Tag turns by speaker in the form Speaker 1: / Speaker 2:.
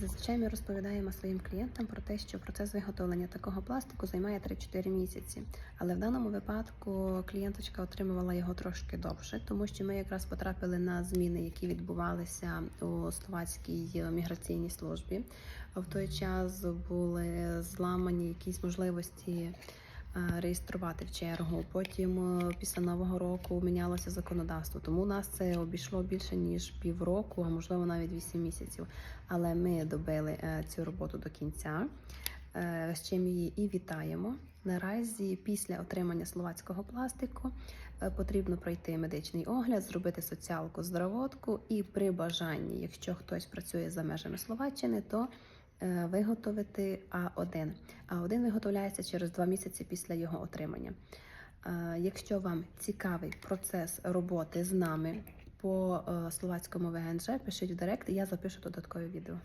Speaker 1: Зазвичай ми розповідаємо своїм клієнтам про те, що процес виготовлення такого пластику займає 3-4 місяці. Але в даному випадку клієнточка отримувала його трошки довше, тому що ми якраз потрапили на зміни, які відбувалися у словацькій міграційній службі. В той час були зламані якісь можливості е, реєструвати в чергу. Потім е, після нового року мінялося законодавство. Тому нас це обійшло більше ніж півроку, а можливо навіть 8 місяців. Але ми добили е, цю роботу до кінця, е, з чим її і вітаємо. Наразі після отримання словацького пластику е, потрібно пройти медичний огляд, зробити соціалку здоровотку і при бажанні, якщо хтось працює за межами Словаччини, то е, виготовити А1. А1 виготовляється через два місяці після його отримання. Е, Якщо вам цікавий процес роботи з нами по е, словацькому ВНЖ, пишіть в директ, і я запишу додаткове відео.